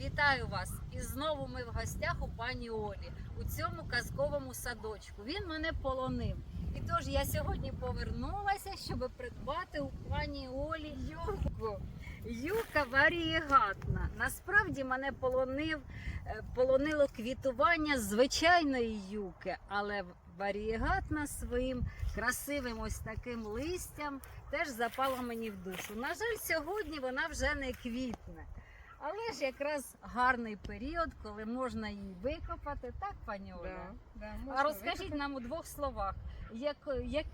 Вітаю вас! І знову ми в гостях у пані Олі у цьому казковому садочку. Він мене полонив. І тож я сьогодні повернулася, щоб придбати у пані Олі юбку. Юка варієгатна. Насправді мене полонив, е, полонило квітування звичайної юки, але варієгатна своїм красивим ось таким листям теж запала мені в душу. На жаль, сьогодні вона вже не квітне. Але ж якраз гарний період, коли можна її викопати, так, пані Оля? А розкажіть нам у двох словах, як, як,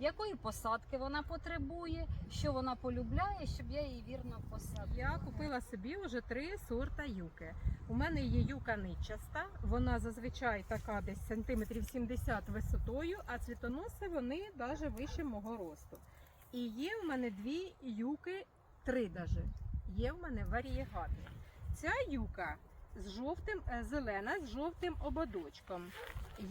якої посадки вона потребує, що вона полюбляє, щоб я її вірно посадила. Я купила собі вже три сорта юки. У мене є юка нитчаста, вона зазвичай така десь сантиметрів 70 висотою, а цвітоноси вони навіть вище мого росту. І є в мене дві юки, три даже. Є в мене варієгатні. Ця юка з жовтим, е, зелена з жовтим ободочком.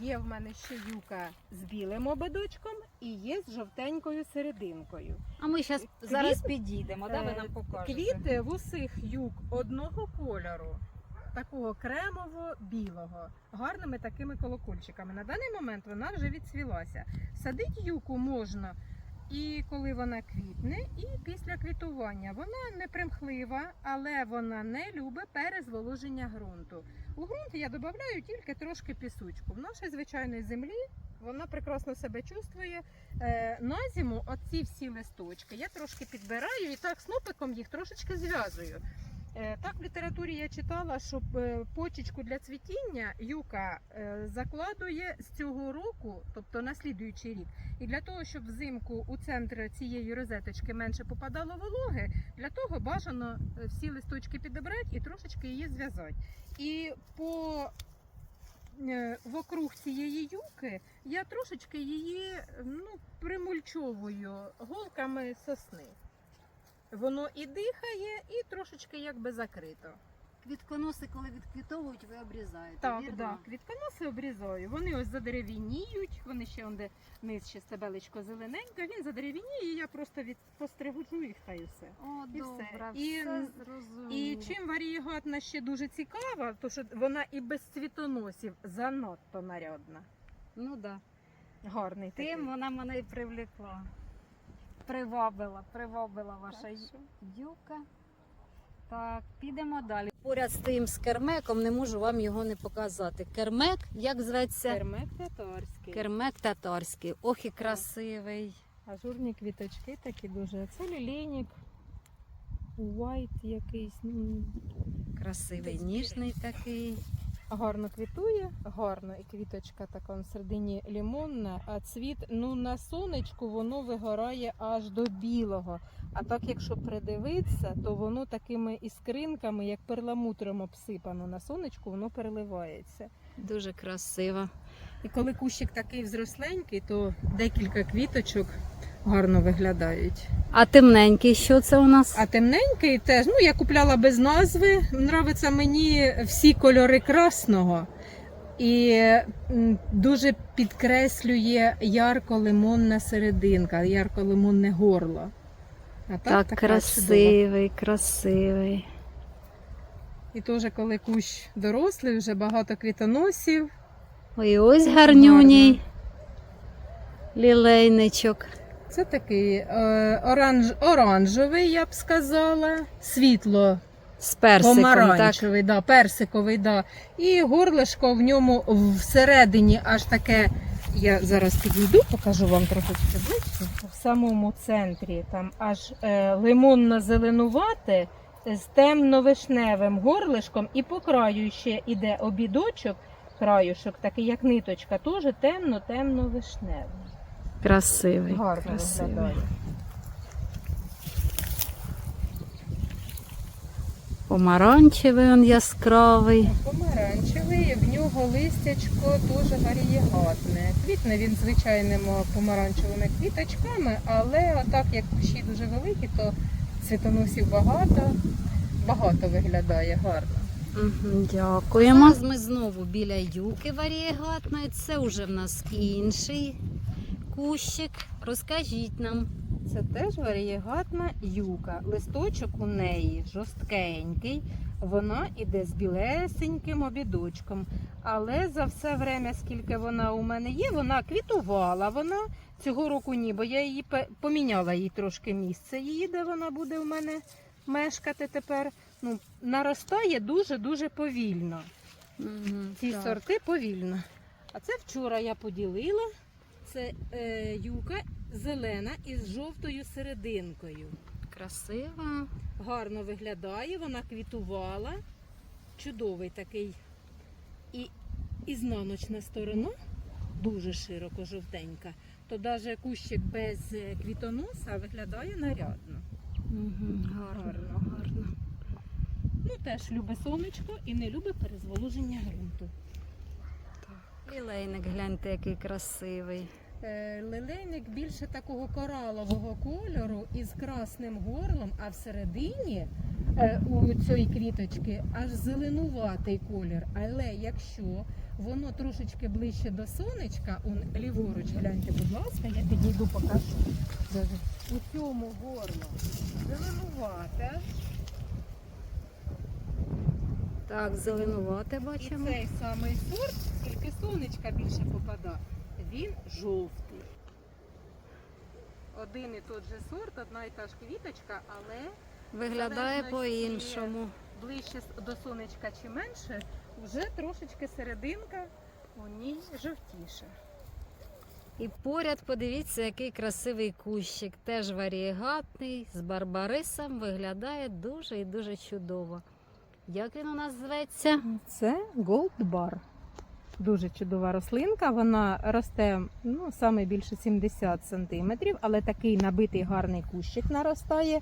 Є в мене ще юка з білим ободочком і є з жовтенькою серединкою. А ми щас, Квіт- зараз підійдемо, да, ви Е, нам покажете. Квіти в усіх юк одного кольору, такого кремово-білого, гарними такими колокольчиками. На даний момент вона вже відцвілася. Садити юку можна і коли вона квітне, і після квітування. Вона не примхлива, але вона не любить перезволоження ґрунту. У ґрунт я додаю тільки трошки пісочку. В нашій звичайної землі вона прекрасно себе чувствує. Е, на зиму оці всі листочки я трошки підбираю і так снопиком їх трошечки зв'язую. Е, так в літературі я читала, що е, почечку для цвітіння юка е, закладує з цього року, тобто на слідуючий рік. І для того, щоб взимку у центр цієї розеточки менше попадало вологи, для того бажано всі листочки підібрати і трошечки її зв'язати. І по вокруг цієї юки я трошечки її ну, примульчовую голками сосни. Воно і дихає, і трошечки якби закрито. Квітконоси, коли відквітовують, ви обрізаєте. Так, вірно? так, квітконоси обрізаю. Вони ось задеревініють, вони ще он де низ ще стебелечко зелененьке, він задеревініє, і я просто від постригучу їх та й все. О, І все. І- все. І чим варієгатна ще дуже цікава, то що вона і без цвітоносів занадто нарядна. Ну да. Гарний такий. Тим вона мене і привлекла. Привабила, привабила ваша юка. Так, підемо далі. Поряд з тим з кермеком не можу вам його не показати. Кермек, як зветься? Кермек татарський. Кермек татарський. Ох і красивий. Ажурні квіточки такі дуже. Це лілейник. White якийсь. ну, Красивий, ніжний такий. Гарно квітує, гарно, і квіточка така в середині лімонна, а цвіт ну на сонечку воно вигорає аж до білого. А так, якщо придивитися, то воно такими іскринками, як перламутром обсипано на сонечку, воно переливається. Дуже красива. І коли кущик такий взросленький, то декілька квіточок гарно виглядають. А темненький, що це у нас? А темненький теж, ну я купляла без назви. Нравиться мені всі кольори красного. І дуже підкреслює ярко-лимонна серединка, ярко-лимонне горло. А так, так, чудова. красивий, красивий. І теж, коли кущ дорослий, вже багато квітоносів. Ой, ось гарнюній. Лілейничок. Це такий е, оранж, оранжевий, я б сказала, світло З персиком, так? Да, персиковий, да. І горлишко в ньому всередині аж таке. Я зараз підійду, покажу вам трошечки ближче. В самому центрі там аж е, лимонно-зеленувате з темно-вишневим горлишком, і по краю ще іде обідочок, краюшок, такий як ниточка, теж темно-темно-вишневий. Красивий. Гарно красивий. виглядає. Помаранчевий він яскравий. Помаранчевий, в нього листячко дуже варієгатне. Квітне він звичайними помаранчевими квіточками, але отак як кущі дуже великі, то цвітоносів багато, багато виглядає гарно. Угу, дякуємо. Зараз ми знову біля юки варієгатної. Це вже в нас інший кущик. Розкажіть нам. Це теж варієгатна юка. Листочок у неї жорсткенький, вона іде з білесеньким обідочком. Але за все время, скільки вона у мене є, вона квітувала. Вона цього року ні, бо я її поміняла їй трошки місце її, де вона буде у мене мешкати тепер. Ну, наростає дуже-дуже повільно. Мгм, Ці так. сорти повільно. А це вчора я поділила. Це е, юка зелена із жовтою серединкою. Красиво. Гарно виглядає, вона квітувала. Чудовий такий. І ізнаночна сторона дуже широко жовтенька. То навіть кущик без е, квітоноса виглядає нарядно. Мгм, Гарно, Гарно. гарно. Ну, теж любить сонечко і не любить перезволоження ґрунту. Лілейник, гляньте, який красивий. Е, Лилейник більше такого коралового кольору із красним горлом, а всередині е, у цієї квіточки аж зеленуватий колір. Але якщо воно трошечки ближче до сонечка, он ліворуч, гляньте, будь ласка, я підійду покажу. У цьому горло зеленувате. Так, зеленувате І бачимо. цей самий сорт, тільки сонечка більше попада, він жовтий. Один і тот же сорт, одна і та ж квіточка, але Виглядає по-іншому. ближче до сонечка чи менше, вже трошечки серединка у ній жовтіша. І поряд подивіться, який красивий кущик. Теж варієгатний, з барбарисом. Виглядає дуже і дуже чудово. Як він у нас зветься? Це Gold Bar. Дуже чудова рослинка. Вона росте ну, саме більше 70 сантиметрів, але такий набитий гарний кущик наростає.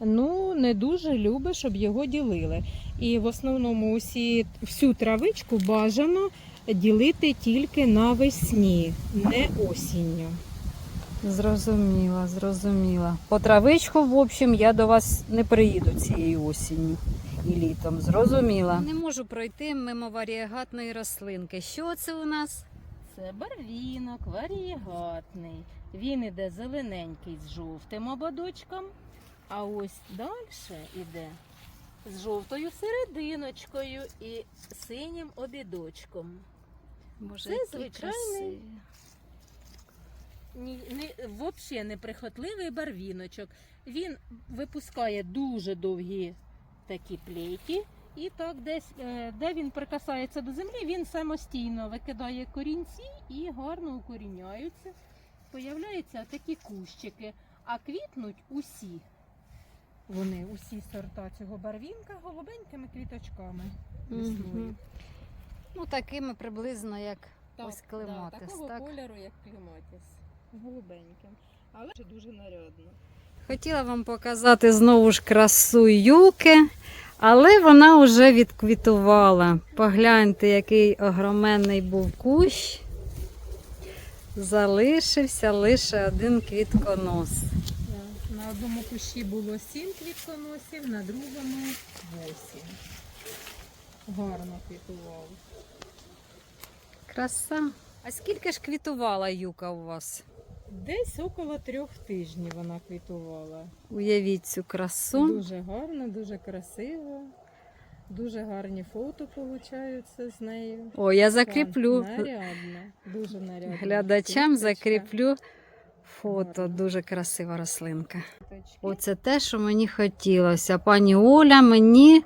Ну, не дуже любить, щоб його ділили. І в основному усі, всю травичку бажано ділити тільки навесні, не осінню. Зрозуміла, зрозуміла. По травичку, в общем, я до вас не приїду цією осінню і літом. Зрозуміла. Не можу пройти мимо варієгатної рослинки. Що це у нас? Це барвінок, варієгатний. Він іде зелененький з жовтим ободочком, а ось далі іде з жовтою серединочкою і синім обідочком. Боже, Це звичайний. Ні, не, взагалі неприхотливий барвіночок. Він випускає дуже довгі такі плейки. І так, десь, е, де він прикасається до землі, він самостійно викидає корінці і гарно укоріняються. Появляються такі кущики, а квітнуть усі. Вони усі сорта цього барвінка голубенькими квіточками. весною. Ну, такими приблизно, як Так, Ось клематис, да, такого так? кольору, як клематис. Голубеньким. Але дуже нарядно. Хотіла вам показати знову ж красу юки, але вона вже відквітувала. Погляньте, який огроменний був кущ. Залишився лише один квітконос. На одному кущі було сім квітконосів, на другому восім. Гарно квітував. Краса. А скільки ж квітувала юка у вас? Десь около трьох тижнів вона квітувала. Уявіть цю красу. Дуже гарно, дуже красиво. Дуже гарні фото получаються з нею. О, я закріплю. Так, Нарядно, дуже нарядно. Глядачам Квіточка, закріплю фото. Гарно. Дуже красива рослинка. квіточки. Оце те, що мені хотілося. Пані Оля мені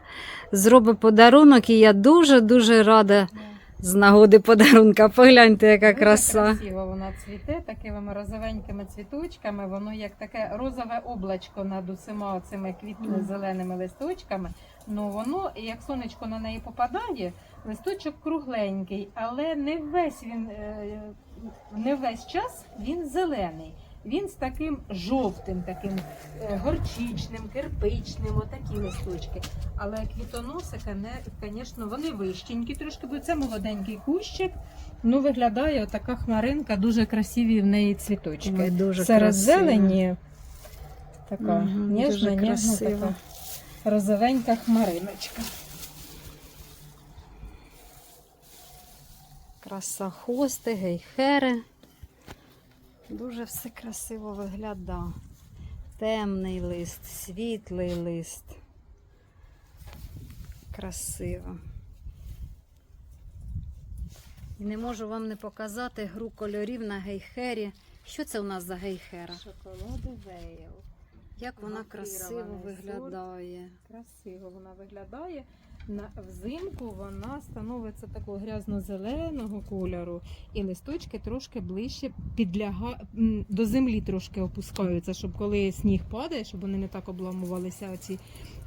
зробить подарунок, і я дуже-дуже рада Да. З нагоди подарунка. Погляньте, яка Дуже краса. красиво вона цвіте такими розовенькими цвіточками. Воно як таке розове облачко над усіма цими квітно зеленими листочками. Ну воно, як сонечко на неї попадає, листочок кругленький, але не весь він е, не весь час він зелений. Він з таким жовтим, таким е, горчичним, кирпичним, отакі листочки. Але квітоносика, не, звісно, вони вищенькі трошки, бо це молоденький кущик. Ну, виглядає отака хмаринка, дуже красиві в неї цвіточки. Ой, дуже Серед красиво. зелені така Мгм, ніжна, ніжна така розовенька хмариночка. Краса хости, гейхери. Дуже все красиво виглядає. Темний лист, світлий лист. красиво. І не можу вам не показати гру кольорів на гейхері. Що це у нас за гейхера? Шоколаду Вейл. Як вона красиво виглядає. Красиво вона виглядає. Взимку вона становиться такого грязно-зеленого кольору, і листочки трошки ближче підляга... до землі трошки опускаються, щоб коли сніг падає, щоб вони не так обламувалися оці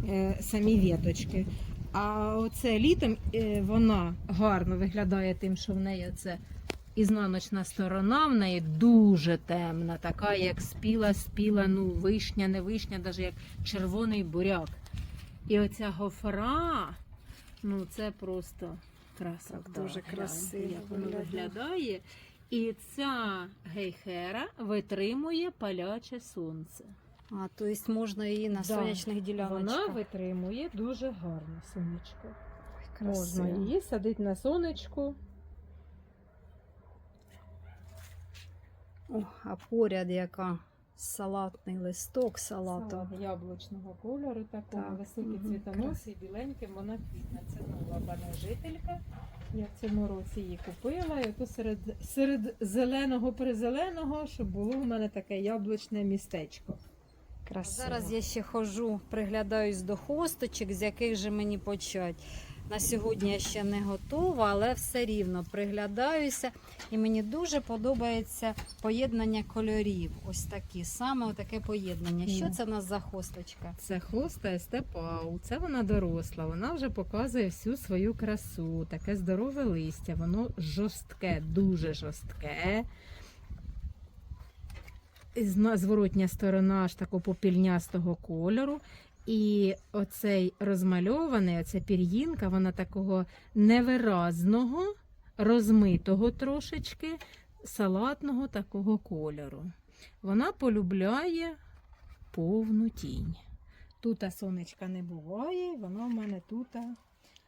е, самі віточки. А оце літом е, вона гарно виглядає тим, що в неї це ізнаночна сторона, в неї дуже темна, така як спіла, спіла, ну вишня, не вишня, навіть як червоний буряк. І оця гофра, ну це просто красота. Так, дуже красиво як воно виглядає. І ця гейхера витримує паляче сонце. А, то есть можна її на Да. сонячних діляночках. Вона витримує дуже гарно сонечко. Красиво. Можна її садити на сонечку. О, а поряд яка салатний листок салату. Салат яблучного кольору, такого Так, високі мгм, цвітоносі, біленьким вона квітне. Це нова пана жителька. Я в цьому році її купила. І ото серед, серед зеленого призеленого, щоб було в мене таке яблучне містечко. Красиво. Зараз я ще ходжу, приглядаюсь до хосточок, з яких же мені почати. На сьогодні я ще не готова, але все рівно приглядаюся. І мені дуже подобається поєднання кольорів. Ось такі, саме таке поєднання. Що це в нас за хосточка? Це хоста естепау. Це вона доросла. Вона вже показує всю свою красу. Таке здорове листя. Воно жорстке, дуже жорстке. Зворотня сторона аж такого попільнястого кольору. І оцей розмальований, оця пір'їнка, вона такого невиразного, розмитого трошечки, салатного такого кольору. Вона полюбляє повну тінь. Тут сонечка не буває, вона в мене тут.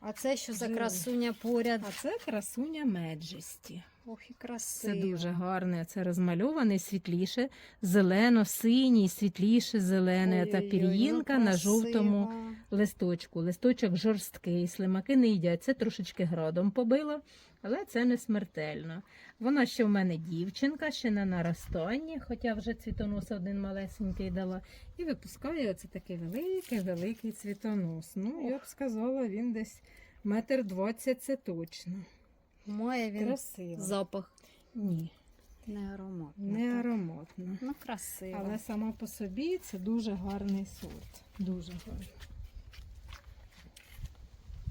А це що за красуня поряд? А це красуня Меджесті. Ох, і Це дуже гарне. Це розмальований світліше, зелено-синій, світліше зелене. Та пір'їнка ну, на жовтому листочку. Листочок жорсткий, слимаки не їдять. Це трошечки градом побило, але це не смертельно. Вона ще в мене дівчинка, ще на наростанні, хоча вже цвітонос один малесенький дала. І випускає оце такий великий, великий цвітонос. Ну, я б сказала, він десь метр двадцять це точно. Має він Красиво. запах. Ні, Не аромат. не ароматно. Ну, красиво. Але сама по собі це дуже гарний сорт. Дуже гарний.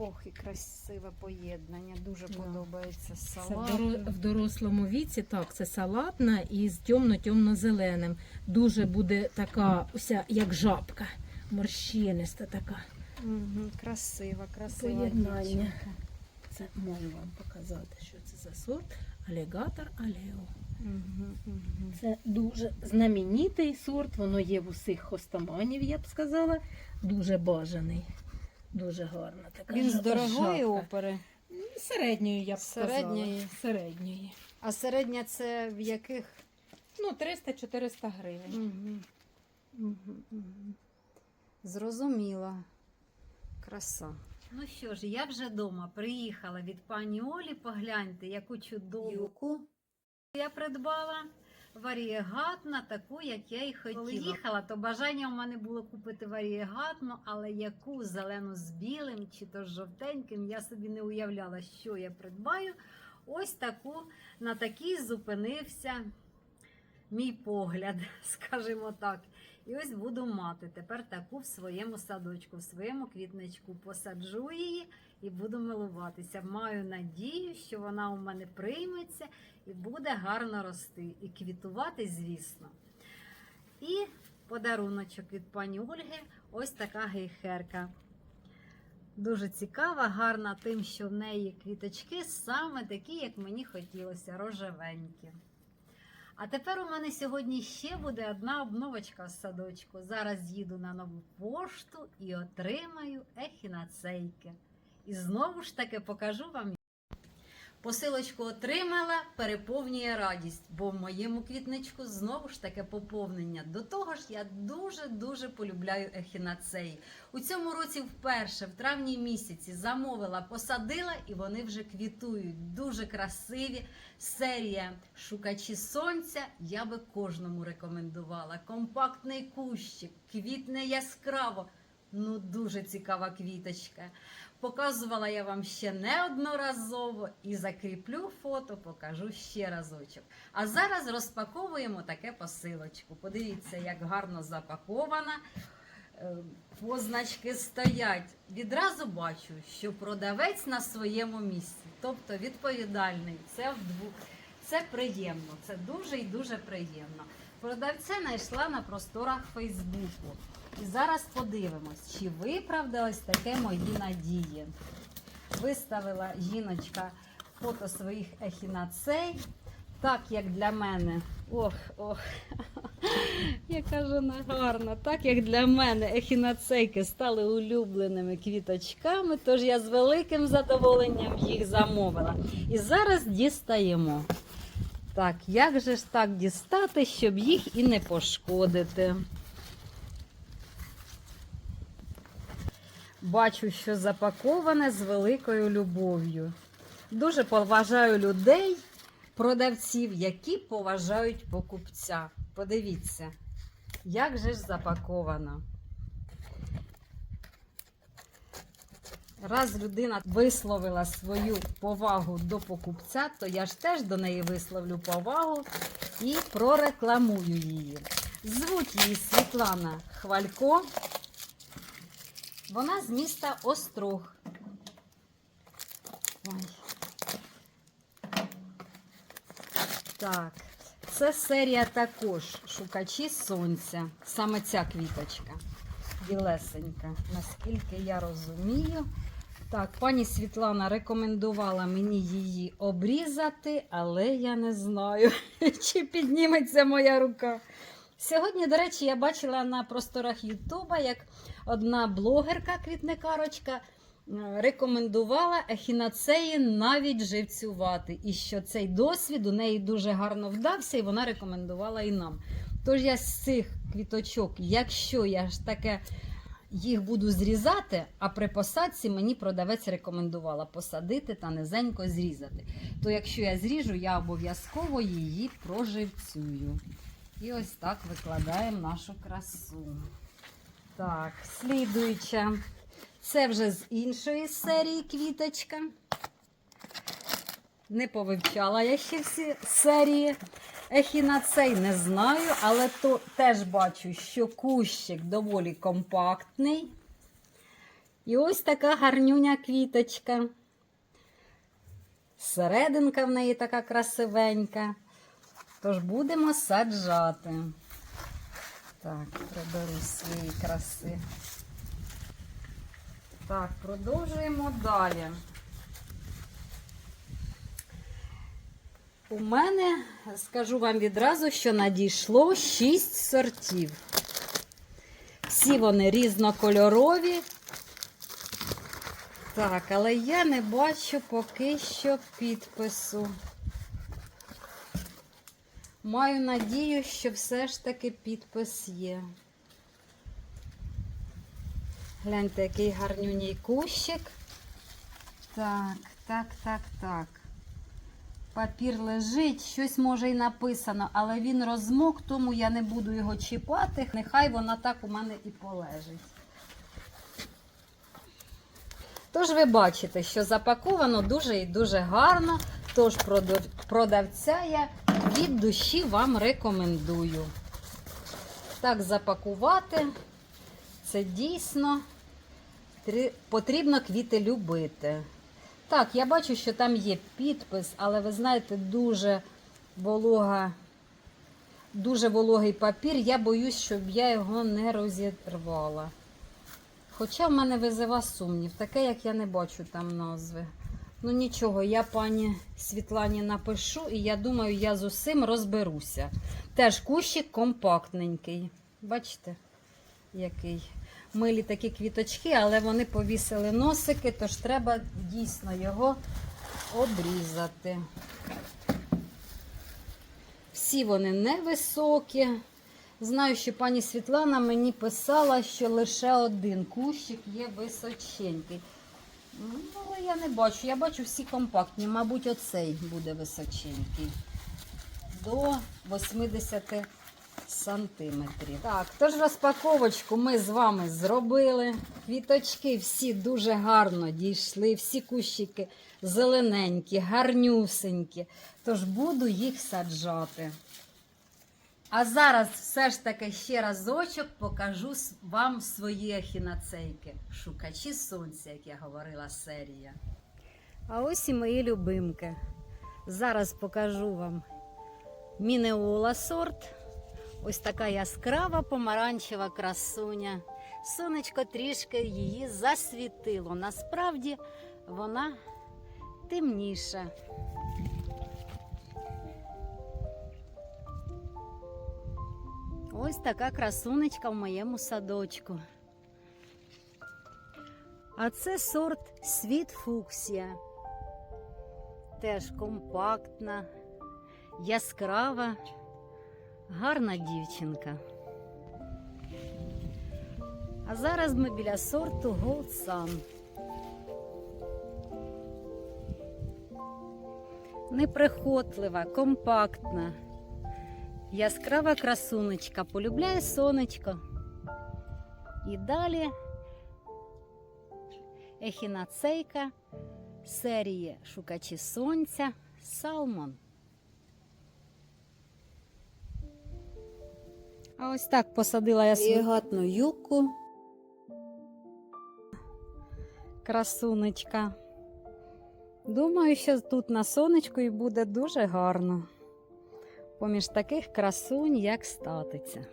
Ох, і красиве поєднання. Дуже Да. подобається салат. доро- в дорослому віці так, це салатна із темно-темно-зеленим. Дуже буде така, уся як жабка, морщиниста така. Угу, красиво, красиво. Поєднання. Це можу вам показати, що це за сорт. Алігатор алео. Угу, угу. Це дуже знаменитий сорт, воно є в усіх хостоманів, я б сказала. Дуже бажаний. Дуже гарна така. Він з дорогої жабка. опери. Середньої, я б Середньої? сказала. Середньої. А середня це в яких? Ну, 300-400 гривень. Угу. Угу, угу. Зрозуміла. Краса. Ну що ж, я вже вдома приїхала від пані Олі. Погляньте, яку чудову юку я придбала. Варієгатна, таку, як я і хотіла. Коли їхала, то бажання у мене було купити варієгатну, але яку зелену з білим чи то з жовтеньким, я собі не уявляла, що я придбаю. Ось таку, на такій зупинився мій погляд, скажімо так. І ось буду мати тепер таку в своєму садочку, в своєму квітничку. Посаджу її і буду милуватися. Маю надію, що вона у мене прийметься і буде гарно рости. І квітувати, звісно. І подаруночок від пані Ольги ось така гейхерка. Дуже цікава, гарна тим, що в неї квіточки саме такі, як мені хотілося, рожевенькі. А тепер у мене сьогодні ще буде одна обновочка з садочку. Зараз їду на нову пошту і отримаю ехінацейки. І знову ж таки покажу вам. Посилочку отримала, переповнює радість, бо в моєму квітничку знову ж таке поповнення. До того ж, я дуже-дуже полюбляю ехінацеї. У цьому році вперше, в травні місяці, замовила, посадила і вони вже квітують. Дуже красиві. Серія Шукачі сонця я би кожному рекомендувала. Компактний кущик, квітне яскраво. Ну, дуже цікава квіточка. Показувала я вам ще неодноразово і закріплю фото, покажу ще разочок. А зараз розпаковуємо таке посилочку. Подивіться, як гарно запакована. Е, Позначки стоять. Відразу бачу, що продавець на своєму місці, тобто відповідальний. Це вдвох. Це приємно, це дуже і дуже приємно. Продавця знайшла на просторах Фейсбуку. І зараз подивимось, чи виправдалось таке мої надії. Виставила жіночка фото своїх ехінацей. Так як для мене, ох, ох, яка ж вона гарна. Так як для мене ехінацейки стали улюбленими квіточками, тож я з великим задоволенням їх замовила. І зараз дістаємо. Так, як же ж так дістати, щоб їх і не пошкодити? Бачу, що запаковане з великою любов'ю. Дуже поважаю людей, продавців, які поважають покупця. Подивіться, як же ж запаковано. Раз людина висловила свою повагу до покупця, то я ж теж до неї висловлю повагу і прорекламую її. Звуть її Світлана Хвалько. Вона з міста Острог. Ой. Так, це серія також Шукачі сонця. Саме ця квіточка. Білесенька, наскільки я розумію. Так, пані Світлана рекомендувала мені її обрізати, але я не знаю, чи підніметься моя рука. Сьогодні, до речі, я бачила на просторах Ютуба, як одна блогерка квітникарочка е, рекомендувала ехінацеї навіть живцювати. І що цей досвід у неї дуже гарно вдався, і вона рекомендувала і нам. Тож я з цих квіточок, якщо я ж таке їх буду зрізати, а при посадці мені продавець рекомендувала посадити та низенько зрізати. То якщо я зріжу, я обов'язково її проживцюю. І ось так викладаємо нашу красу. Так, слідуюча. Це вже з іншої серії квіточка. Не повивчала я ще всі серії. Ехінацей не знаю, але то теж бачу, що кущик доволі компактний. І ось така гарнюня квіточка. Серединка в неї така красивенька. Тож будемо саджати. Так, приберу свої краси. Так, продовжуємо далі. У мене, скажу вам відразу, що надійшло 6 сортів. Всі вони різнокольорові. Так, але я не бачу поки що підпису. Маю надію, що все ж таки підпис є. Гляньте, який гарнюній кущик. Так, так, так, так. Папір лежить, щось може й написано, але він розмок, тому я не буду його чіпати. Нехай вона так у мене і полежить. Тож ви бачите, що запаковано дуже і дуже гарно. Тож продавця я від душі вам рекомендую. Так, запакувати. Це дійсно потрібно квіти любити. Так, я бачу, що там є підпис, але ви знаєте, дуже волога, дуже вологий папір. Я боюсь, щоб я його не розірвала. Хоча в мене визива сумнів, таке, як я не бачу там назви. Ну нічого, я пані Світлані напишу, і я думаю, я з усім розберуся. Теж кущик компактненький. Бачите, який. Милі такі квіточки, але вони повісили носики, тож треба дійсно його обрізати. Всі вони невисокі. Знаю, що пані Світлана мені писала, що лише один кущик є височенький. Ну, але я не бачу. Я бачу всі компактні. Мабуть, оцей буде височенький. До 80 сантиметрів. Так, тож розпаковочку ми з вами зробили. Квіточки всі дуже гарно дійшли, всі кущики зелененькі, гарнюсенькі. Тож буду їх саджати. А зараз все ж таки ще разочок покажу вам свої ехінацейки. Шукачі сонця, як я говорила серія. А ось і мої любимки. Зараз покажу вам мінеола сорт. Ось така яскрава помаранчева красуня. Сонечко трішки її засвітило. Насправді вона темніша. Ось така красунечка в моєму садочку. А це сорт світ фуксія. Теж компактна, яскрава, гарна дівчинка. А зараз ми біля сорту Gold Sun. Неприхотлива, компактна. Яскрава красунечка, полюбляє сонечко. І далі ехінацейка серії Шукачі сонця Салмон. А ось так посадила я свою гатну юку. Красунечка. Думаю, що тут на сонечку і буде дуже гарно поміж таких красунь, як статиця.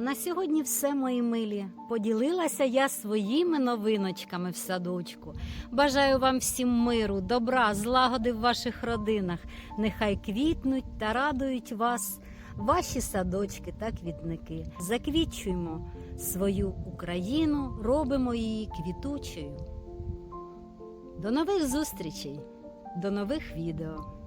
На сьогодні все, мої милі. Поділилася я своїми новиночками в садочку. Бажаю вам всім миру, добра, злагоди в ваших родинах. Нехай квітнуть та радують вас ваші садочки та квітники. Заквітчуємо свою Україну, робимо її квітучою. До нових зустрічей, до нових відео.